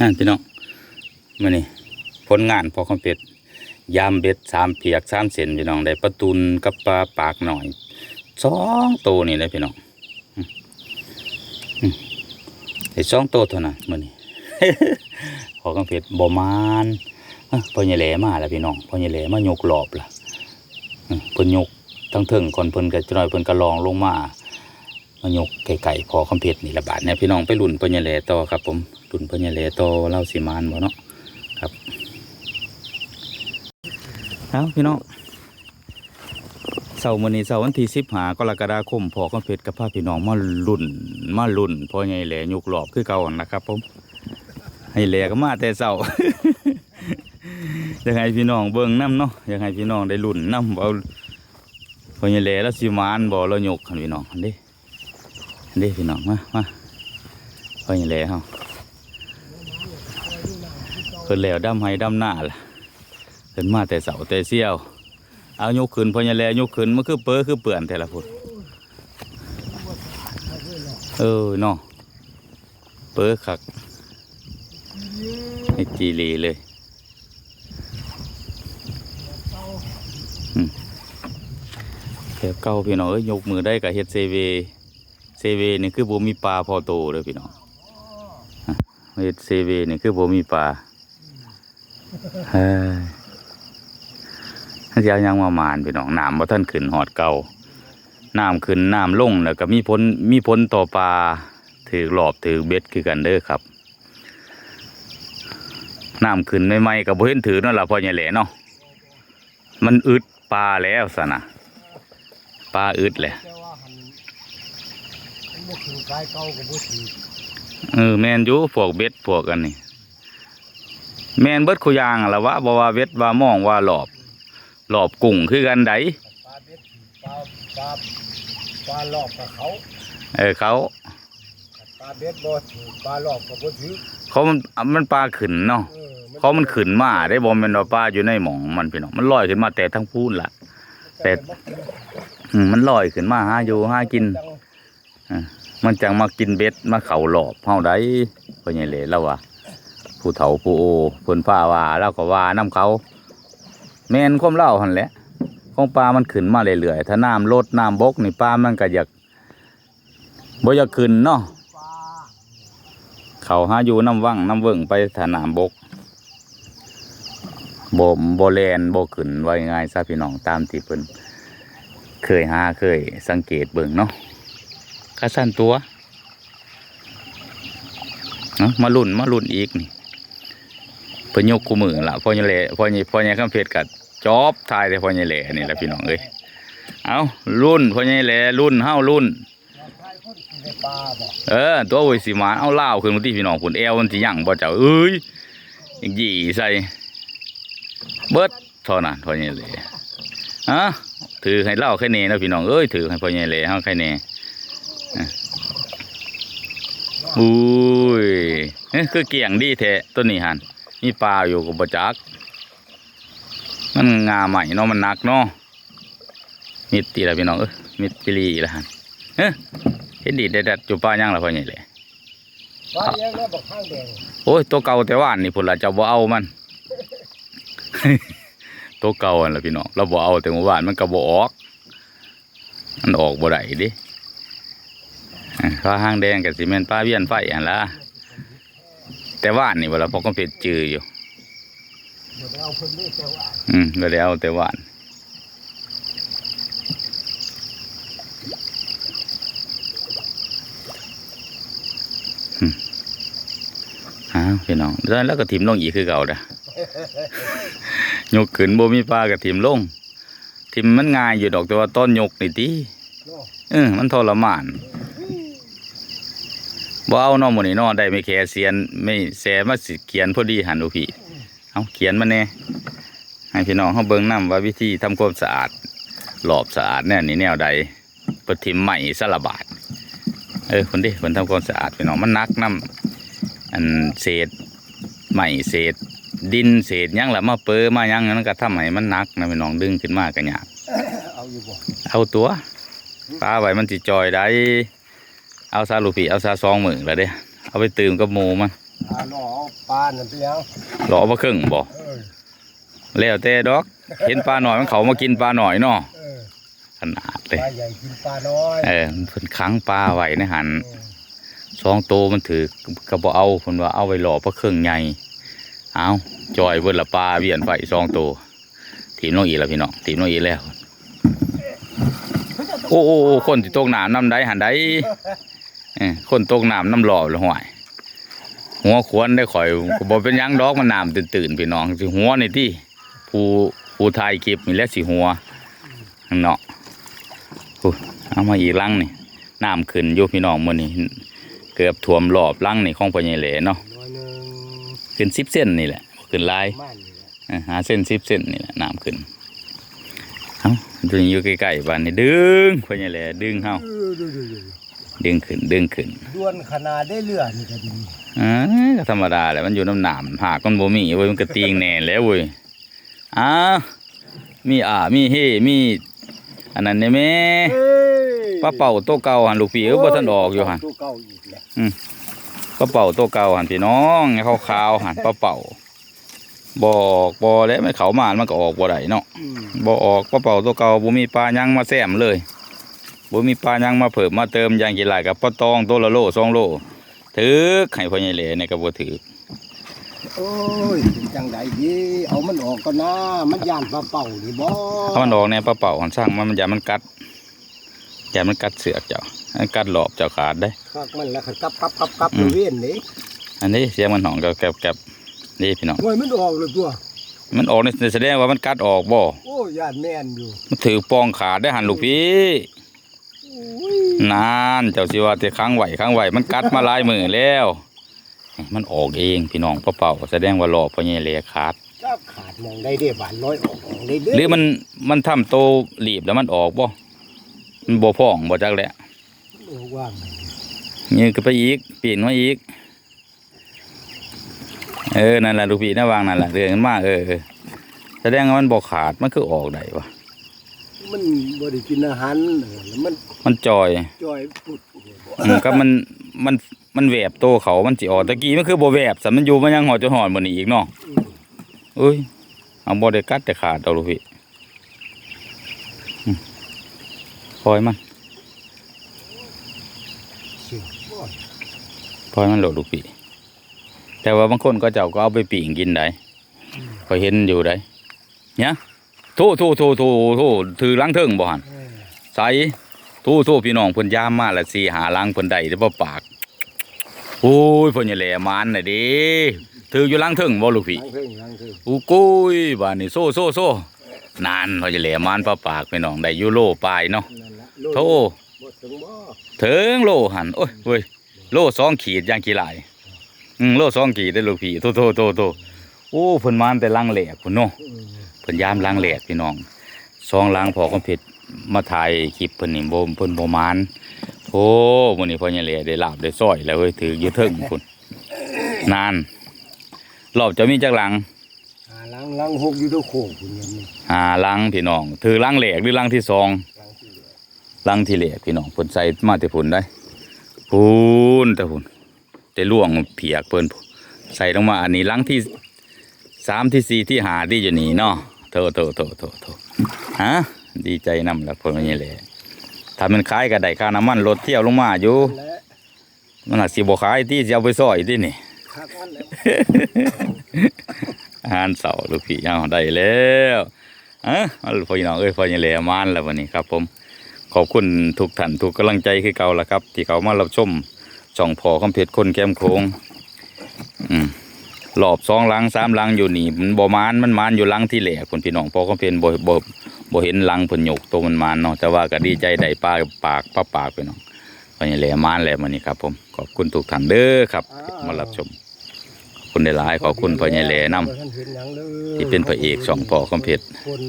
นั่นพี่น้องมานี่ผลงานพอคอมเป็ดยามเบ็ดสามเปียกสามเซนพี่น้องได้ปลาตุนกับปลาปากหน่อยสองตัวนี่เลยพี่น้องได้สองตัวเท่านั้นมื่อนี้พอคอมเป็ดบ่มานเอ้อพอใหญ่แหลมาแล้วพี่น้องพอใหญ่แหลมายกรอบละเพิ่นยกทั้งเถิงก่อนเพิ่นก็จะน้อยเพิ่นก็ลองลงมามายกไก่ไก่พอคอมเพลตนี่ละบาทเนี่ยพี่น้องไปลุ่นเปัญญาแหลต่อครับผม ลุ่นเปัญาแหลต่อเล่าสีมานบ่เนาะครับเอาพี่น้องเสาร์มื้อนี้เสาร์วันที่สิบหากรกฎาคมพอคอมเพลตกับพาพี่น้องมาลุ่นมาลุ่นพ่อใหญ่แหลยกหลอบคือเก่าหั่นนะครับผมให้แหลก็มาแต่เสาร์ยากให้พี่น้องเบิ่งน้ำเนาะยากให้พี่น้องได้ลุ่นน้ำเอาพ่อใหญ่แหลแล้วสีมานบ่เรายกพี่น้องหั่นเด้เด้พี่น้องมามาพออย่างแล้วเฮา พิ่นแล้วดำให้ดำหน้าล่ะเพิ่นมาแต่เสาแต่เสี้ยว เอายกขึ้นพออย่าแล้วยกขึ้นมันคือเปื้อคือเปื่อนแต่ละพุ่นเออเนาะเปื้อคักให้จีรีเลยแถวเก่าพี่น้องเอ้ยยกมือได้กับเฮ็ดเซเวเซเวนี่คือบ่มีปลาพอโตเลยพี่น้องเฮ็ดเซเวนี่คือบ่มีปลา เฮ้ยถ้าจะเอายังมามานพี่น้องน้ำบ่ทันขึ้นหอดเก่าน้ำขึ้นน้ำลงแล้วก็มีผลมีผลต่อปลาถือหลอบถือเบ็ดคือกันเด้อครับน้ำขึ้นใหม่ก็บ่เห็นถือนั่นแหละพ่อใหญ่แหล่เนาะมันอึดปลาแล้วซะนะปลาอึดแหละแต่ว่าหันมันบ่ถือกายเอเอแมนยู่พวกเบ็ดพวกกันนี่ แมนเบิดคุยางละวะบ่ว่าเบ็ดว่ามองว่าหลอบ หลอบกุ้งคือกันไดปลาเบ็ดปลาปลาปลาหลอกกับเขาเออเขาปลาเบ็ดบ่ถือปลาหลอกก็บ่ถือเขามันมันปลาขึ้นเนาะเออเขามันขึ้นมาได้บ่แม่นว่าปลาอยู่ในหมองมันพี่น้องมันลอยขึ้นมาแต่ทั้งพูนละ แต่ มันกินอืมมันลอยขึ้นมาหาอยู่หากิน มันจังมากินเบ็ดมาเข่าหลอบเฮาได้เพิ่นใหญ่เลยแล้วว่า ผู้เฒ่าผู้โอเพิ่นพาว่าแล้วก็ว่าน้เขาแม่นความเล่าหั่นแหละของปลามันขึ้นมาเรื่อยๆถ้าน้ำลดน้ำบกนี่ปลามันก็อยากบ่อยากขึ้นเนาะปลาเขาหาอยู่น้ำว่างน้ำเวิ่งไปถ้าน้ำบกบ่บ่แลนบ่ขึ้นไว้ง่ายซะพี่น้องตามที่เพิ่นเคยหาเคยสังเกตเบิ่งเนาะกระสั้นตัวเนาะมาลุ่นมาลุ่นอีกนี่ เพิ่นยกกูมือละพ่อใหญ่แหล่พ่อใหญ่พ่อใหญ่คำเพชรกัดจอบทายแต่พ่อใหญ่แหล่นี่แหละพี่น้องเอ้ยเอารุ่นพ่อใหญ่แหล่รุ่นเฮารุ่น เออ ตัวโอ้ยสิมาเอาเหล้าขึ้นมาที่พี่น้องผุนแอวมันสิยั่งบ่เจ้าเอ้ยยังยี่ใส่เบิดเท่านั้นพ่อใหญ่แหล่ฮะถือให้เหล้าแค่นี้นะพี่น้องเอ้ยถือให้พ่อใหญ่แหล่เฮาแค่นี้อะอุ้ยเอ้ยคือเกี่ยงดีแท้ต้นนี้หัน มีปลาอยู่กับบ่จัก มันงาใหม่เนาะมันหนักเนาะมิดตีละพี่น้องเอ้ยมิดจิลีละหันเฮ้ยเห็นดีเด็ดๆอยู่ป้ายังละพ่อใหญ่เลยปลาเลี้ยงแล้วบอกข้างแดงโอ้ยตัวเก่าแต่ว่านนี่พุ่นละเจ้าบ่เอามันตัวเก่าอันละพี่น้องเราบ่เอาแต่เมื่อวานมันก็บ่ออก มันออกบ่ได้เดิอ่าฟ้าห้างแดงกับซีเมนต์ป้าเวียนไฟอันละ แต่ว่านนี่เวลาพอก็เป็นจืออยู่เดี๋ยวไปเอาเพิ่นนี่แต่ว่าอืมก็แล้วแต่ว่านอืมอ้าวพี่น้องแล้วแล้วก็ถิ่มลงอีกคือเก่าเด้อยกขึ้นบ่มีปลากับถิ่มลงถิ่มมันง่ายอยู่ดอกแต่ว่าต้นยกนี่ติเนาะเออมันทรมาน บ่เอาเนาะหมื้นี้เนาะได้ไม่แค่เสียนไม่แสมาสิเขียนพอดีหันดูพี่เอาเขียนมาแน่ให้พี่น้องเขาเบิ่งนํว่าวิธีทำความสะอาดหลอบสะอาดแน่นี่แนวใดปฏิมใหม่สละบาทเออคนดิคนทำความสะอาดพี่น้องมันหนักน้ำอันเศษใหม่เศษดินเศษหยังละมาเปอมาหยังนั้นก็ทำให้มันหนักนะพี่น้องดึงขึ้นมากันยากเอาอยู่บ่เอาตัวปลาไว้มันจิจอยได้ เอาซาลูกพี่เอาซาซองมือแล้วเด้เอาไปตื่มกับหมูมันเอ่าหล่อเอาปลานั่นไปยังหล่อบ่ครึ่งบ่เออแล้วแต่ดอก เห็นปลาหน่อยมันเขามากินปลาหน่อยเนาะเออขนาดปเลยลาใหญ่กินปลาน้อยเออมันเพิ่นค้างปลาไว้ในหันเออสองโตวมันถือกระบอเอาเพิ่นว่าเอาไว้หล่อพระเครื่องใหญ่เอาจอยเบิ่นละปลาเวียนไปสองโตวทีมน้องอีแล้วพี่น้องทีมน้องอีแล้ว โอ้โอ้โอ้คนที่ตกน้ำน้ำใดหันใดเอ้อ คนตกน้ำน้ำหล่อละห่วยหัวขวนได้ข่อยก็บ่เป็นยังดอกมันน้ำตื่นๆพี่น้องสิหัวในที่ผู้ผู้ถ่ายคลิปนี่แหละสิหัวเนาะเอามาอีกลังนี่น้ำขึ้นอยู่พี่น้องมื้อนี้เกือบท่วมรอบลังนี่ของพ่อใหญ่เหลเนาะหนึงขึ้นสิบเส้นนี่แหละขึ้นลายหาเส้นสิบเส้นนี่แหละน้ำขึ้นเอ้าตัวนี้อยู่ใกล้ๆบ้านนี่ดึงพ่อใหญ่เหลดึงเฮา ดูดูดูดึงขึ้นดึงขึ้นด้วนขนาดได้เลือดนี่ก็ดีเอ้ยก็ธรรมดาแหละมันอยู่น้ำหนามหากมันบ่มีเว้ยมันก็ตีงแน่แล้วเว้ยอ้าวมีอ่ามีเฮมีอันนั้นเนี่ยแม่เอ้ยป้าเป่าโตะเก่าหันลูกพี่เออบ่ทันออกอยู่หันตัวเก่าอีกแหละป้าเป่าโตะเก่าหันพี่น้องให้ขาวๆหันป้าเป่าบอกบ่แล้วไม่เขามามันก็ออกบ่ได้เนาะอืมบ่ออกป้าเป่าโตะเก่าบ่มีปลายังมาแซมเลย บ่มีปลายังมาเพิ่มมาเติมอย่างกี่หลายกับป้าตองตัวละโลสองโลถือให้พ่อใหญ่เหลเนี่ยก็บ่ถือโอ้ยเป็นจังไดดีเอามันออกก่อนนะมันย่านปลาเป่านี่บ่ถ้ามันออกเนี่ยป้าเป่าหันสร้างมันมันอย่ามันกัดอย่ามันกัดเสือกเจ้ามันกัดหลอบเจ้าขาดได้คักมันแล้วก็กลับกลับกลับกลับอืมเวียนนี่อันนี้เสียงมันหองกับแกบแกบนี่พี่น้องโอ้ยมันออกเลยตัวมันออกนี่แสดงว่ามันกัดออกบ่โอ้ยย่านแม่นอยู่มันถือปองขาดได้หันลูกพี่โอ้ย นานเจ้าสิว่าแต่ค้างไหวค้างไหวมันกัดมาหลายมือแล้วให้มันออกเองพี่น้องป้าเป่าแสดงว่าหลอบพอใหญ่เหลขาดจับขาดมองได้เด้บานน้อยออกออกได้เด้หรือมันมันทำโตหลีบแล้วมันออกบ่มันบ่พ่องบ่จักแหละโอ้ว่างไงยืนขึ้นไปอีกปีนมาอีก เออนั่นแหละลูกพี่นะวางนั่นแหละเดินขึ้นมาเออเออแสดงว่ามันบอกขาดมันคือออกได้วะ มันบ่ได้กินอาหารเออแล้วมันมันจอยจ่อยปุดอืมก็มันมันมันแหวบโตเขามันจิออกตะกี้มันคือบ่แหวบสมันอยู่มันยังหอดจะหอดมันอีกเนาะอืมเอ้ยเอาบ่ได้กัดแต่ขาดเอาลูกพี่อืมปล่อยมันเสียโอ้ยปล่อยมันโหลดลูกพี่แต่ว่าบางคนก็เจ้าก็เอาไปปิ่งกินได้ก็เห็นอยู่ได้เนี่ยโทโทโทโทโทถือล้างเทิงบ่หันเออใส่ทูทูพี่น้องเพิ่นยามมาละสี่หาลังเพิ่นได้ได้บ่ปากโอ้ยเพิ่นอย่าแหลมานน่ะเด้ถืออยู่ลังเทิงบ่ลูกพี่ล้างเพิ่งล้างเพิ่งอู้กุยบาดนี้โซโซโซนานเพิ่นอย่าแหลมานปลาปากพี่น้องได้อยู่โลปลายเนาะนั่นละโธบ่ถึงบ่ถึงโลหันโอ้ยเว้ยโลสองขีดอย่างกี่หลายอืมโลสองขีดได้อลูกพี่โตโตโตโตโอ้เพิ่นมานแต่ลังแหลกพุ่นเนาะอืม เพิ่นยามล้างแหลกพี่น้องซองล้างพอก็เผ็ดมาถ่ายคลิปเพิ่นนี่บ่เพิ่นบ่มานโอ้มื้อนี้พ่อใหญ่แหล่ได้ลาบได้ซอยแล้วเว้ยถืออยู่เทิงพุ่นนานรอบจะมีจักหลังอ่าล้างล้างหกอยู่ตัวโคกพุ่นยังนี่หาหลังพี่น้องถือหลังแหลกหรือหลังที่สองล้างที่เหลือหลังที่แหลกพี่น้องเพิ่นใส่มาแต่พุ่นได้พุ่นแต่พุ่นแต่ล่วงเพียกเพิ่นพุ่นใส่ลงมาอันนี้หลังที่ สามที่สี่ที่หาที่อยู่นี่เนาะโถโถโถโถโถฮะดีใจนำละพ่อนี่แหละถ้ามันขายก็ได้ค่าน้ำมันรถเที่ยวลงมาอยู่ มันอาจสิบ่ขายที่จะเอาไปซอยที่นี่อาหารเสาลูกพี่เอาได้แล้วเออพ่อพี่น้องเอ้ยพ่อนี่แหละมานแล้ววันนี้ครับ ผม ขอบคุณทุกท่านทุกกำลังใจคือเก่าละครับ ที่เขามารับชมช่องพอคำเพชรคนแก้มโค้ง รอบสองหลังสามหลังอยู่นี่มันบ่มานมันมานอยู่หลังที่แหลกคนพี่น้องพอคำเพชรบ่บ่บ่เห็นหลังเพิ่นยกตัวมันมานเนาะแต่ว่าก็ดีใจได้ปลาปากป้าปากพี่น้องพอนี่แหละมานแล้ววันนี้ครับ ผมขอบคุณทุกท่านเด้อครับที่มารับชมขอบคุณหลายๆขอบคุณพ่อใหญ่แหล่นำบ่ทันเห็นหยังเลยที่เป็นพระเอกสองพ่อคำเพชรคน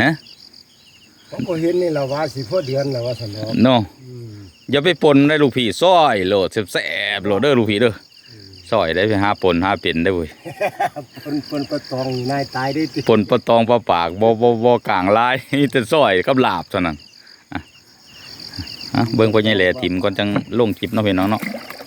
ฮะเขาก็เห็นนี่ละว่าสิพอเดือนแล้วว่าซั่นเนาะเนาะอืมอย่าไปปนได้ลูกพี่ซอยโหลดแซ่บๆโหลดเด้อลูกพี่เด้อ ซอยได้ไปหาปนหาเป็นได้อเว้ยคนคนประตองนายตายได้ติปนปะตองปะปากบ่บ่บ่กลางลายมีแต่ซอยกับลาบเท่านั้นอะอะเบิ่งพ่อใหญ่แหล่ถิ่มก่อนจังลงคลิปเนาะพี่น้องเนาะ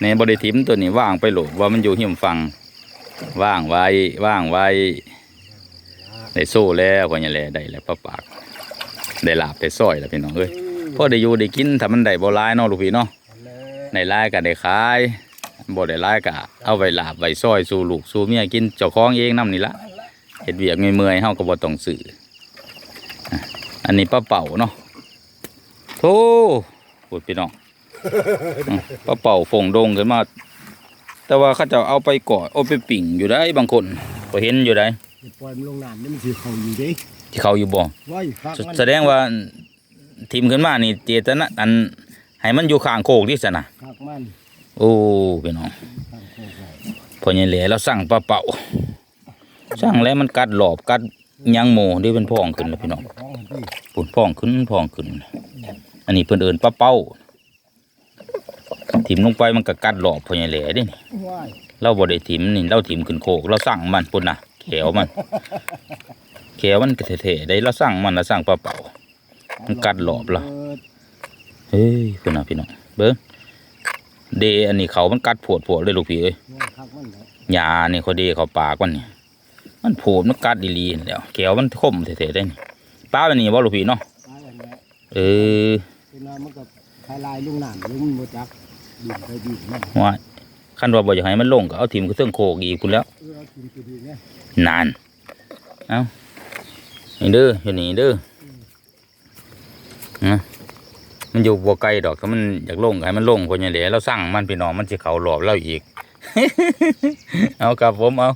ในบริทิมตัวนี้ว่างไปโหลดว่ามันอยู่หิมฟังว่างไว้ว่างไว้ได้โซ่แล้วก็ยังแลได้แล้วป้าปาก ได้ลาบได้ซอยแล้วพี่น้องเอ้ยพอได้อยู่ได้กินถ้ามันได้บ่หลายเนาะลูกพี่เนาะได้หลายก็ได้ขาย บ่ได้หลายก็เอาไว้ลาบไว้ซอยสู่ลูกสู่เมียกินเจ้าของเองนํนี่ละเฮ็ดเวียกเมื่อยๆเฮาก็บ่ต้องซื้ออะอันนี้ป้าเป่าเนาะโธ่พูดพี่น้องอืมป้าเป่าฟงดงขึ้นมา แต่ว่าเขาจะเอาไปก่อเอาไปปิ่งอยู่ได้บางคนก็เห็นอยู่ได้ปล่อยมันลงน้ำนี่มันสิเขาอยู่เด้ที่เขาอยู่บ่ไว้ฟักแสมันแสดงว่าทีมขึ้นมานี่เจตนาอันให้มันอยู่ข้างโคกที่สนะฟักมัน โอ้พี่น้องพอใหญ่แหล่เราสั่งปลาเป่าสั่งแล้วมันกัดหลอบกัดยังโมด้วยเป็นพองขึ้นแล้วพี่น้องของมันพี่ปุ่นพองขึ้นพองขึ้น อันนี้เพิ่อนเอินปลาเป้าทิมลงไปมันก็กัดหลอบพอใหญ่แหล่ด้นี่เราบ่ได้ถิ่มนี่เราถิ่มขึ้นโคกเราสั่งมันปุ่นนะแขวมันแขวมันก็เท่ๆได้เราสั่งมันเราสั่งปลาเป่ามันกัดหลอบเรอเฮ้ยพุ่นนะพี่น้องเบิ้ง เดอันนี้เขามันกัดโผดโผดเลยลูกพี่เอ้ยเออฟักมันแล้วยานี่เขาเดเขาปากมันนี่มันโผดมันกัดดีลีนแหล้วแขวมันคมเท่ๆได้นี่ป้าแบบนี้บ่ลูกพี่เนาะตายอันนี้เออคือน้ำมันก็คลายลายลงน้ำลงมันบ่จักดินไปดินมันว่าคันว่าบ่อยากให้มันลงก็เอาถิ่มก็เทิงโคกอีกพุ่นแล้วเออเอากินตัวดีเนี่ยนานเอานี่เด้ออยู่นี่เด้อนะ มันอยู่บัวไกลดอกถ้ามันอยากลงก็ให้มันลงคนย่างเหลเราสั่งมันพี่น้องมันจะเขาหลอบเราอีก เอาครับผมเอา